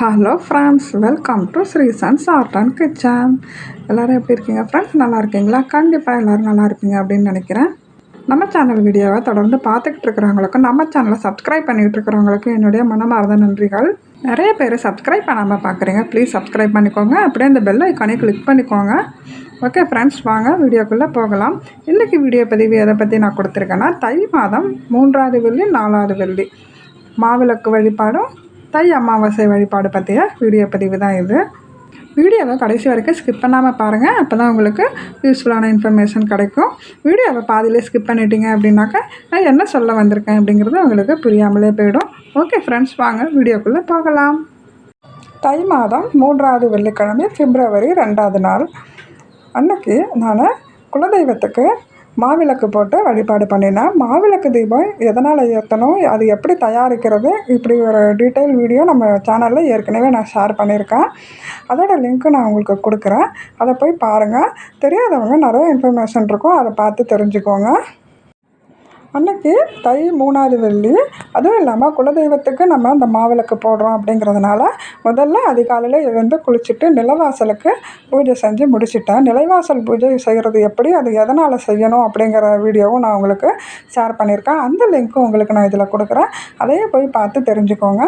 Hello friends welcome to Srisans art and kitchen எல்லோரும் எப்படி இருக்கீங்க ஃப்ரெண்ட்ஸ் நல்லா இருக்கீங்களா? கண்டிப்பாக எல்லோரும் நல்லா இருப்பீங்க அப்படின்னு நினைக்கிறேன். நம்ம சேனல் வீடியோவை தொடர்ந்து பார்த்துக்கிட்டு இருக்கிறவங்களுக்கும் நம்ம சேனலை சப்ஸ்கிரைப் பண்ணிகிட்டு இருக்கிறவங்களுக்கும் என்னுடைய மனமார்ந்த நன்றிகள். நிறைய பேர் சப்ஸ்கிரைப் பண்ணாமல் பார்க்குறீங்க. ப்ளீஸ் சப்ஸ்கிரைப் பண்ணிக்கோங்க. அப்படியே அந்த பெல் ஐக்கானே கிளிக் பண்ணிக்கோங்க. ஓகே ஃப்ரெண்ட்ஸ் வாங்க வீடியோக்குள்ளே போகலாம். இன்றைக்கி வீடியோ பதிவு எதை பற்றி நான் கொடுத்துருக்கேன்னா தை மாதம் மூன்றாவது வெள்ளி நாலாவது வெள்ளி. மாவிளக்கு வழிபாடும் தை அமாவாசை வழிபாடு பற்றிய வீடியோ பதிவு தான் இது. வீடியோவை கடைசி வரைக்கும் ஸ்கிப் பண்ணாமல் பாருங்கள் அப்போ தான் உங்களுக்கு யூஸ்ஃபுல்லான இன்ஃபர்மேஷன் கிடைக்கும். வீடியோவை பாதியிலே ஸ்கிப் பண்ணிட்டீங்க அப்படின்னாக்கா நான் என்ன சொல்ல வந்திருக்கேன் அப்படிங்கிறது உங்களுக்கு புரியாமலே போயிடும். ஓகே ஃப்ரெண்ட்ஸ் வாங்க வீடியோக்குள்ளே போகலாம். தை மாதம் மூன்றாவது வெள்ளிக்கிழமை பிப்ரவரி ரெண்டாவது நாள். அன்னைக்கு நான் குலதெய்வத்துக்கு மாவிளக்கு போட்டு வழிபாடு பண்ணினேன். மாவிளக்கு தீபம் எதனால் ஏற்றணும் அது எப்படி தயாரிக்கிறது இப்படி ஒரு டீட்டெயில் வீடியோ நம்ம சேனலில் ஏற்கனவே நான் ஷேர் பண்ணியிருக்கேன். அதோட லிங்க்கு நான் உங்களுக்கு கொடுக்குறேன். அதை போய் பாருங்கள் தெரியாதவங்க நிறைய இன்ஃபர்மேஷன் இருக்கும். அதை பார்த்து தெரிஞ்சுக்கோங்க. அன்னைக்கு தை மூணாவது வெள்ளி. அதுவும் இல்லாமல் குலதெய்வத்துக்கு நம்ம அந்த மாவிளக்கு போடுறோம் அப்படிங்கிறதுனால முதல்ல அதிகாலையில் எழுந்து குளிச்சுட்டு நிலவாசலுக்கு பூஜை செஞ்சு முடிச்சிட்டேன். நிலைவாசல் பூஜை செய்கிறது எப்படி அது எதனால் செய்யணும் அப்படிங்கிற வீடியோவும் நான் உங்களுக்கு ஷேர் பண்ணியிருக்கேன். அந்த லிங்க்கும் உங்களுக்கு நான் இதில் கொடுக்குறேன். அதையே போய் பார்த்து தெரிஞ்சுக்கோங்க.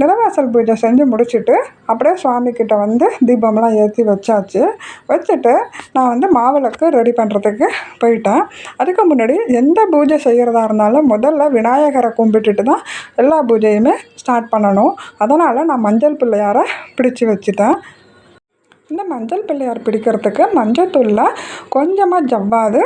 நிலவாசல் பூஜை செஞ்சு முடிச்சுட்டு அப்படியே சுவாமிக்கிட்ட வந்து தீபம்லாம் ஏற்றி வச்சாச்சு. வச்சுட்டு நான் வந்து மாவிளக்கு ரெடி பண்ணுறதுக்கு போயிட்டேன். அதுக்கு முன்னாடி எந்த பூஜை செய்கிறதா இருந்தாலும் முதல்ல விநாயகரை கும்பிட்டுட்டு தான் எல்லா பூஜையுமே ஸ்டார்ட் பண்ணணும். அதனால் நான் மஞ்சள் பிள்ளையாரை பிடிச்சி வச்சுட்டேன். இந்த மஞ்சள் பிள்ளையார் பிடிக்கிறதுக்கு மஞ்சள் தூளில் கொஞ்சமாக ஜவ்வாது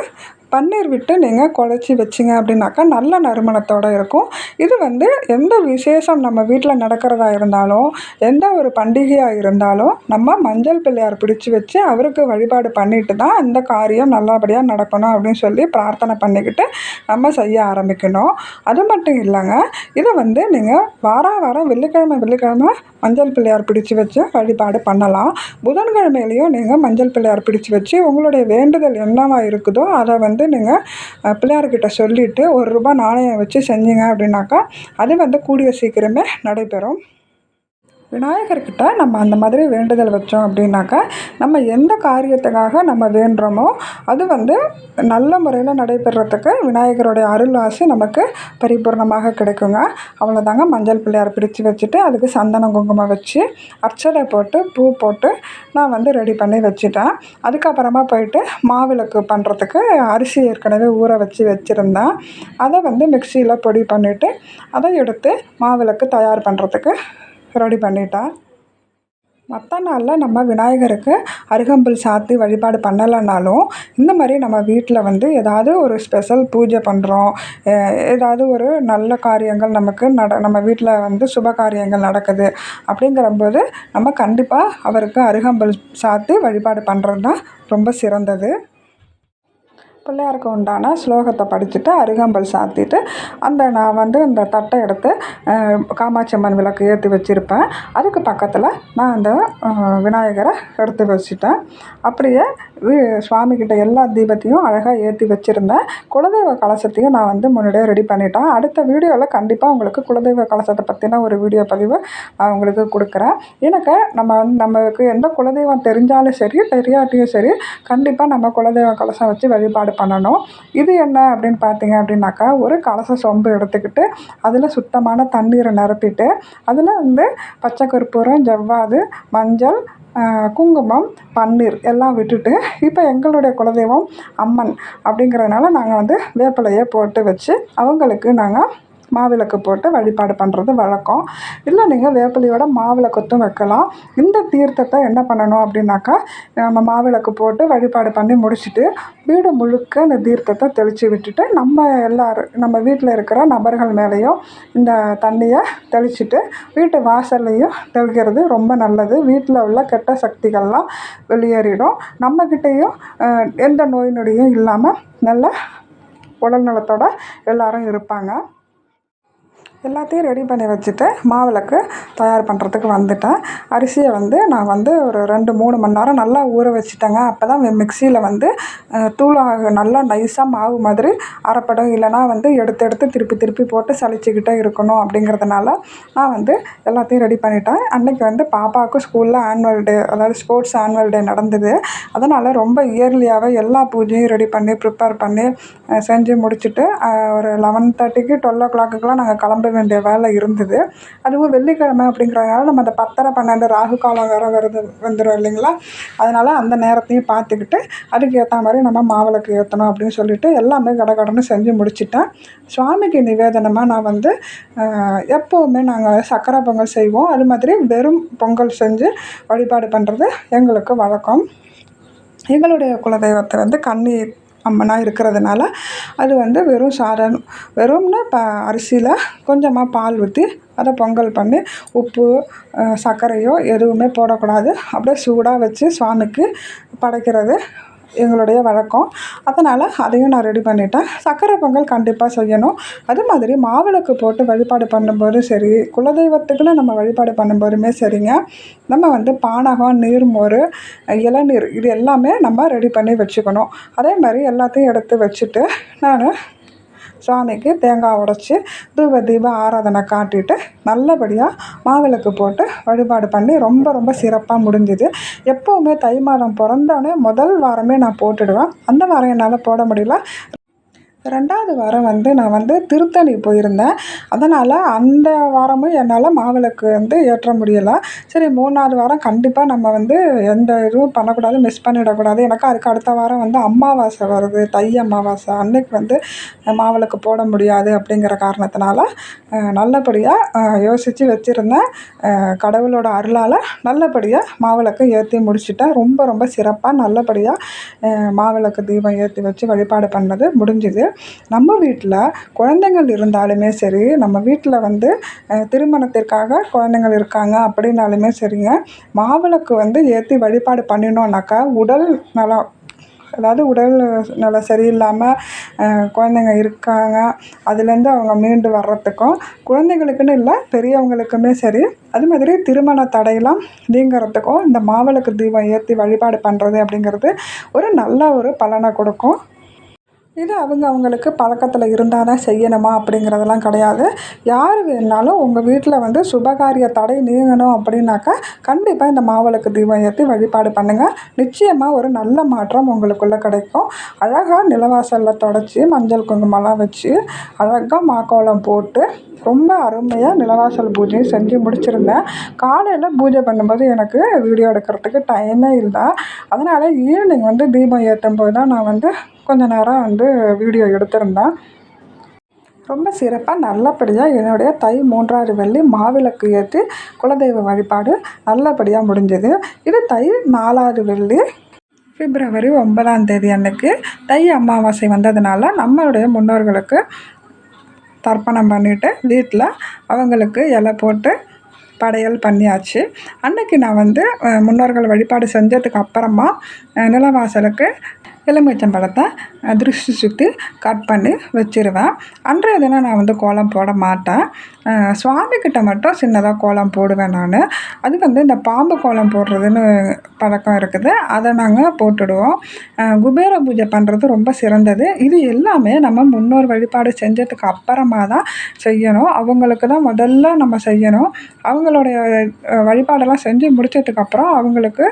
பன்னீர் விட்டு நீங்கள் குழச்சி வச்சிங்க அப்படின்னாக்கா நல்ல நறுமணத்தோடு இருக்கும். இது வந்து எந்த விசேஷம் நம்ம வீட்டில் நடக்கிறதா இருந்தாலும் எந்த ஒரு பண்டிகையாக இருந்தாலும் நம்ம மஞ்சள் பிள்ளையார் பிடிச்சி வச்சு அவருக்கு வழிபாடு பண்ணிட்டு தான் அந்த காரியம் நல்லபடியாக நடக்கணும் அப்படின்னு சொல்லி பிரார்த்தனை பண்ணிக்கிட்டு நம்ம செய்ய ஆரம்பிக்கணும். அது மட்டும் இல்லைங்க இதை வந்து நீங்கள் வார வாரம் வெள்ளிக்கிழமை வெள்ளிக்கிழமை மஞ்சள் பிள்ளையார் பிடிச்சி வச்சு வழிபாடு பண்ணலாம். புதன்கிழமையிலையும் நீங்கள் மஞ்சள் பிள்ளையார் பிடிச்சு வச்சு உங்களுடைய வேண்டுதல் என்னவாக இருக்குதோ அதை வந்து வந்து நீங்கள் பிள்ளையார்கிட்ட சொல்லிவிட்டு ஒரு ரூபா நாணயம் வச்சு செஞ்சீங்க அப்படின்னாக்கா அது வந்து கூடிய சீக்கிரமே நடைபெறும். விநாயகர்கிட்ட நம்ம அந்த மாதிரி வேண்டுதல் வச்சோம் அப்படின்னாக்கா நம்ம எந்த காரியத்துக்காக நம்ம வேண்டுறோமோ அது வந்து நல்ல முறையில் நடைபெறத்துக்கு விநாயகருடைய அருள் ஆசி நமக்கு பரிபூர்ணமாக கிடைக்குங்க. அவ்வளோதாங்க மஞ்சள் பிள்ளையார் பிரித்து வச்சுட்டு அதுக்கு சந்தனம் குங்குமம் வச்சு அர்ச்சனை போட்டு பூ போட்டு நான் வந்து ரெடி பண்ணி வச்சுட்டேன். அதுக்கப்புறமா போயிட்டு மாவிளக்கு பண்ணுறதுக்கு அரிசி ஏற்கனவே ஊற வச்சு வச்சுருந்தேன். அதை வந்து மிக்சியில் பொடி பண்ணிவிட்டு அதை எடுத்து மாவிளக்கு தயார் பண்ணுறதுக்கு ரெடி பண்ணிட்டேன் மற்ற நாளில் நம்ம விநாயகருக்கு அருகம்புல் சாத்தி வழிபாடு பண்ணலைனாலும் இந்த மாதிரி நம்ம வீட்டில் வந்து ஏதாவது ஒரு ஸ்பெஷல் பூஜை பண்ணுறோம் ஏதாவது ஒரு நல்ல காரியங்கள் நமக்கு நட நம்ம வீட்டில் வந்து சுப காரியங்கள் நடக்குது அப்படிங்கிறம்போது நம்ம கண்டிப்பாக அவருக்கு அருகம்புல் சாத்தி வழிபாடு பண்ணுறது தான் ரொம்ப சிறந்தது. பிள்ளையாருக்கு உண்டான ஸ்லோகத்தை படிச்சுட்டு அருகம்பல் சாத்திட்டு அந்த நான் வந்து இந்த தட்டை எடுத்து காமாட்சி அம்மன் விளக்கு ஏற்றி வச்சுருப்பேன். அதுக்கு பக்கத்தில் நான் அந்த விநாயகரை எடுத்து வச்சுட்டேன். அப்படியே சுவாமிக்கிட்ட எல்லா தீபத்தையும் அழகாக ஏற்றி வச்சுருந்தேன். குலதெய்வ கலசத்தையும் நான் வந்து முன்னாடியே ரெடி பண்ணிட்டேன். அடுத்த வீடியோவில் கண்டிப்பாக உங்களுக்கு குலதெய்வ கலசத்தை பற்றின ஒரு வீடியோ பதிவு நான் உங்களுக்கு கொடுக்குறேன். எனக்கு நம்ம வந்து நம்மளுக்கு எந்த குலதெய்வம் தெரிஞ்சாலும் சரி தெரியாட்டியும் சரி கண்டிப்பாக நம்ம குலதெய்வ கலசம் வச்சு வழிபாடு பண்ணணும். இது என்ன அப்படின்னு பார்த்தீங்க அப்படின்னாக்கா ஒரு கலச சொம்பு எடுத்துக்கிட்டு அதில் சுத்தமான தண்ணீரை நிரப்பிட்டு அதில் வந்து பச்சை கற்பூரம் ஜவ்வாது மஞ்சள் குங்குமம் பன்னீர் எல்லாம் விட்டுட்டு இப்போ எங்களுடைய குலதெய்வம் அம்மன் அப்படிங்கிறதுனால நாங்கள் வந்து வேப்பிலையை போட்டு வச்சு அவங்களுக்கு நாங்கள் மாவிளக்கு போட்டு வழிபாடு பண்ணுறது வழக்கம். இல்லை நீங்கள் வேப்பிலையோட மாவிளக்கத்தும் வைக்கலாம். இந்த தீர்த்தத்தை என்ன பண்ணணும் அப்படின்னாக்கா நம்ம மாவிளக்கு போட்டு வழிபாடு பண்ணி முடிச்சுட்டு வீடு முழுக்க இந்த தீர்த்தத்தை தெளித்து விட்டுட்டு நம்ம எல்லோரும் நம்ம வீட்டில் இருக்கிற நபர்கள் மேலேயும் இந்த தண்ணியை தெளிச்சுட்டு வீட்டு வாசல்லையும் தெளிக்கிறது ரொம்ப நல்லது. வீட்டில் உள்ள கெட்ட சக்திகள்லாம் வெளியேறிடும். நம்மக்கிட்டேயும் எந்த நோய் நொடியும் இல்லாமல் நல்ல உடல் நலத்தோடு எல்லோரும் இருப்பாங்க. எல்லாத்தையும் ரெடி பண்ணி வச்சுட்டு மாவிளக்கு தயார் பண்ணுறதுக்கு வந்துட்டேன். அரிசியை வந்து நான் வந்து ஒரு ரெண்டு மூணு மணி நேரம் நல்லா ஊற வச்சுட்டேங்க. அப்போ தான் மிக்சியில் வந்து தூளாக நல்லா நைஸாக மாவு மாதிரி அரைப்படும். இல்லைனா வந்து எடுத்து எடுத்து திருப்பி திருப்பி போட்டு சலிச்சுக்கிட்டே இருக்கணும் அப்படிங்கிறதுனால நான் வந்து எல்லாத்தையும் ரெடி பண்ணிட்டேன். அன்றைக்கி வந்து பாப்பாவுக்கு ஸ்கூலில் ஆனுவல் டே அதாவது ஸ்போர்ட்ஸ் ஆனுவல் டே நடந்தது. அதனால் ரொம்ப இயர்லியாகவே எல்லா பூஜையும் ரெடி பண்ணி ப்ரிப்பேர் பண்ணி செஞ்சு முடிச்சுட்டு ஒரு லெவன் தேர்ட்டிக்கு டுவெல் ஓ கிளாக்குக்கெலாம் நாங்கள் கிளம்பி வேண்டிய வேலை இருந்தது. அதுவும் வெள்ளிக்கிழமை அப்படிங்கிறதுனால நம்ம அந்த பத்தரை பன்னெண்டு ராகு காலம் வேறு வருது வந்துடும் இல்லைங்களா? அதனால் அந்த நேரத்தையும் பார்த்துக்கிட்டு அதுக்கு ஏற்ற மாதிரி நம்ம மாவிளக்கு ஏற்றணும் அப்படின்னு சொல்லிட்டு எல்லாமே கடகடன்னு செஞ்சு முடிச்சிட்டேன். சுவாமிக்கு நிவேதனமாக நான் வந்து எப்போவுமே நாங்கள் சக்கரை பொங்கல் செய்வோம். அது மாதிரி வெறும் பொங்கல் செஞ்சு வழிபாடு பண்ணுறது எங்களுக்கு வழக்கம். எங்களுடைய குலதெய்வத்தை வந்து கண்ணீர் அம்மனாக இருக்கிறதுனால அது வந்து வெறும் சாதம் வெறும்னா இப்போ அரிசியில் கொஞ்சமாக பால் ஊற்றி அதை பொங்கல் பண்ணி உப்பு சர்க்கரையோ எதுவுமே போடக்கூடாது. அப்படியே சூடாக வச்சு சுவாமிக்கு படைக்கிறது எங்களுடைய வழக்கம். அதனால் அதையும் நான் ரெடி பண்ணிட்டேன். சக்கரை பொங்கல் கண்டிப்பாக செய்யணும். அது மாதிரி மாவிளக்கு போட்டு வழிபாடு பண்ணும்போதும் சரி குலதெய்வத்துக்குன்னு நம்ம வழிபாடு பண்ணும்போதுமே சரிங்க. நம்ம வந்து பானகம் நீர்மோர் இளநீர் இது எல்லாமே நம்ம ரெடி பண்ணி வச்சுக்கணும். அதே மாதிரி எல்லாத்தையும் எடுத்து வச்சுட்டு நான் சாமிக்கு தேங்காய் உடச்சி தூப தீப ஆராதனை காட்டிட்டு நல்லபடியாக மாவிளக்கு போட்டு வழிபாடு பண்ணி ரொம்ப ரொம்ப சிறப்பாக முடிஞ்சுது. எப்போவுமே தை மாதம் பிறந்தோடனே முதல் வாரமே நான் போட்டுடுவேன். அந்த வாரம் என்னால் போட முடியல. ரெண்டாவது வாரம் வந்து நான் வந்து திருத்தணி போயிருந்தேன். அதனால் அந்த வாரமும் என்னால் மாவிளக்கு வந்து ஏற்ற முடியலை. சரி மூணாவது வாரம் கண்டிப்பாக நம்ம வந்து எந்த இதுவும் பண்ணக்கூடாது மிஸ் பண்ணிடக்கூடாது. எனக்கு அதுக்கு அடுத்த வாரம் வந்து அமாவாசை வருது. தை அமாவாசை அன்னைக்கு வந்து மாவிளக்கு போட முடியாது அப்படிங்கிற காரணத்தினால நல்லபடியாக யோசித்து வச்சுருந்தேன். கடவுளோட அருளால் நல்லபடியாக மாவிளக்கு ஏற்றி முடிச்சுட்டேன். ரொம்ப ரொம்ப சிறப்பாக நல்லபடியாக மாவிளக்கு தீபம் ஏற்றி வச்சு வழிபாடு பண்ணது முடிஞ்சுது. நம்ம வீட்டில் குழந்தைங்கள் இருந்தாலுமே சரி நம்ம வீட்டில் வந்து திருமணத்திற்காக குழந்தைங்கள் இருக்காங்க அப்படின்னாலுமே சரிங்க. மாவிளக்கு வந்து ஏற்றி வழிபாடு பண்ணினோன்னாக்கா உடல் நலம் அதாவது உடல் நலம் சரியில்லாமல் குழந்தைங்க இருக்காங்க அதுலேருந்து அவங்க மீண்டு வர்றதுக்கும் குழந்தைங்களுக்குன்னு இல்லை பெரியவங்களுக்குமே சரி அது மாதிரி திருமண தடையெல்லாம் நீங்கிறதுக்கும் இந்த மாவிளக்கு தீபம் ஏற்றி வழிபாடு பண்ணுறது அப்படிங்கிறது ஒரு நல்ல ஒரு பலனை கொடுக்கும். இது அவங்க அவங்களுக்கு பழக்கத்தில் இருந்தால் தான் செய்யணுமா அப்படிங்கிறதெல்லாம் கிடையாது. யார் வேணாலும் உங்கள் வீட்டில் வந்து சுபகாரிய தடை நீங்கணும் அப்படின்னாக்கா கண்டிப்பாக இந்த மாவிளக்கு தீபம் ஏற்றி வழிபாடு பண்ணுங்கள் நிச்சயமாக ஒரு நல்ல மாற்றம் உங்களுக்குள்ளே கிடைக்கும். அழகாக நிலவாசலில் தொடச்சி மஞ்சள் குங்குமம்லாம் வச்சு அழகாக மாக்கோலம் போட்டு ரொம்ப அருமையாக நிலவாசல் பூஜையும் செஞ்சு முடிச்சிருந்தேன். காலையில் பூஜை பண்ணும்போது எனக்கு வீடியோ எடுக்கிறதுக்கு டைமே இல்லை. அதனால் ஈவினிங் வந்து தீபம் ஏற்றும் போது தான் நான் வந்து கொஞ்ச நேரம் வந்து வீடியோ எடுத்திருந்தேன் ரொம்ப சிறப்பாக நல்லபடியாக என்னுடைய தை மூன்றாவது வெள்ளி மாவிளக்கு ஏற்றி குலதெய்வ வழிபாடு நல்லபடியாக முடிஞ்சது. இது தை நாலாவது வெள்ளி பிப்ரவரி ஒன்பதாம் தேதி அன்னைக்கு தை அமாவாசை வந்ததுனால நம்மளுடைய முன்னோர்களுக்கு தர்ப்பணம் பண்ணிவிட்டு வீட்டில் அவங்களுக்கு இலை போட்டு படையல் பண்ணியாச்சு. அன்னைக்கு நான் வந்து முன்னோர்கள் வழிபாடு செஞ்சதுக்கு அப்புறமா நிலவாசலுக்கு எலுமிச்சம்பழத்தை திருஷ்டி சுற்றி கட் பண்ணி வச்சுருவேன். அன்றைய தினம் நான் வந்து கோலம் போட மாட்டேன். சுவாமிக்கிட்ட மட்டும் சின்னதாக கோலம் போடுவேன் நான். அது வந்து இந்த பாம்பு கோலம் போடுறதுன்னு பழக்கம் இருக்குது. அதை நாங்கள் போட்டுடுவோம். குபேர பூஜை பண்ணுறது ரொம்ப சிறந்தது. இது எல்லாமே நம்ம முன்னோர் வழிபாடு செஞ்சதுக்கு அப்புறமா தான் செய்யணும். அவங்களுக்கு தான் முதல்ல நம்ம செய்யணும். அவங்களுடைய வழிபாடெல்லாம் செஞ்சு முடித்ததுக்கப்புறம் அவங்களுக்கு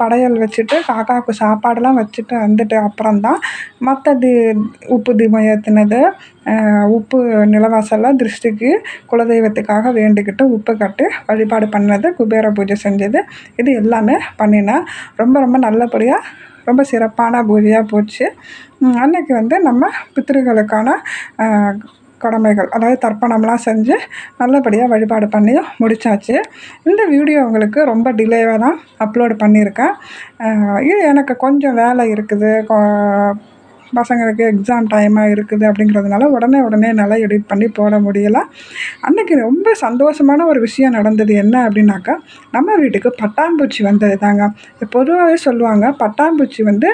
படையல் வச்சுட்டு காக்காவுக்கு சாப்பாடெல்லாம் வச்சுட்டு வந்துட்டு அப்புறம்தான் மற்ற தி உப்பு தீபம் ஏற்றினது உப்பு நிலவாசலில் திருஷ்டிக்கு குலதெய்வத்துக்காக வேண்டிக்கிட்டு உப்பு கட்டி வழிபாடு பண்ணது குபேர பூஜை செஞ்சது. இது எல்லாமே பண்ணினேன் ரொம்ப ரொம்ப நல்லபடியாக ரொம்ப சிறப்பான பூஜையாக போச்சு. அன்றைக்கி வந்து நம்ம பித்திருக்களுக்கான கடமைகள் அதாவது தர்ப்பணம்லாம் செஞ்சு நல்லபடியாக வழிபாடு பண்ணி முடித்தாச்சு இந்த வீடியோ உங்களுக்கு ரொம்ப டிலேவாக தான் அப்லோடு பண்ணியிருக்கேன் இது எனக்கு கொஞ்சம் வேலை இருக்குது. பசங்களுக்கு எக்ஸாம் டைமாக இருக்குது அப்படிங்கிறதுனால உடனே உடனே என்னால் எடிட் பண்ணி போட முடியலை. அன்றைக்கி ரொம்ப சந்தோஷமான ஒரு விஷயம் நடந்தது என்ன அப்படின்னாக்கா நம்ம வீட்டுக்கு பட்டாம்பூச்சி வந்தது தாங்க பொதுவாகவே சொல்லுவாங்க பட்டாம்பூச்சி வந்து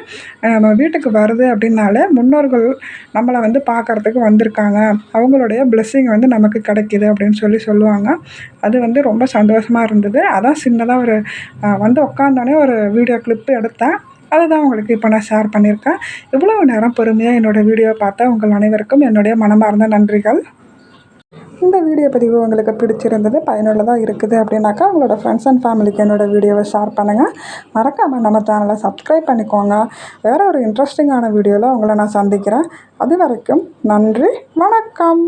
நம்ம வீட்டுக்கு வருது அப்படின்னாலே முன்னோர்கள் நம்மளை வந்து பார்க்குறதுக்கு வந்திருக்காங்க. அவங்களுடைய பிளெஸ்ஸிங் வந்து நமக்கு கிடைக்கிது அப்படின்னு சொல்லி சொல்லுவாங்க. அது வந்து ரொம்ப சந்தோஷமாக இருந்தது. அதான் சின்னதாக ஒரு வந்து உட்காந்தோடனே ஒரு வீடியோ கிளிப்பு எடுத்தேன். அதை தான் உங்களுக்கு இப்போ நான் ஷேர் பண்ணியிருக்கேன். இவ்வளோ நேரம் பொறுமையாக என்னோடய வீடியோ பார்த்தா உங்கள் அனைவருக்கும் என்னுடைய மனமார்ந்த நன்றிகள். இந்த வீடியோ பதிவு உங்களுக்கு பிடிச்சிருந்தது பயனுள்ளதாக இருக்குது அப்படின்னாக்கா உங்களோட ஃப்ரெண்ட்ஸ் அண்ட் ஃபேமிலிக்கு என்னோடய வீடியோவை ஷேர் பண்ணுங்கள் மறக்காமல் நம்ம சேனலை சப்ஸ்கிரைப் பண்ணிக்கோங்க. வேறு ஒரு இன்ட்ரெஸ்டிங்கான வீடியோவில் உங்களை நான் சந்திக்கிறேன். அது வரைக்கும் நன்றி வணக்கம்.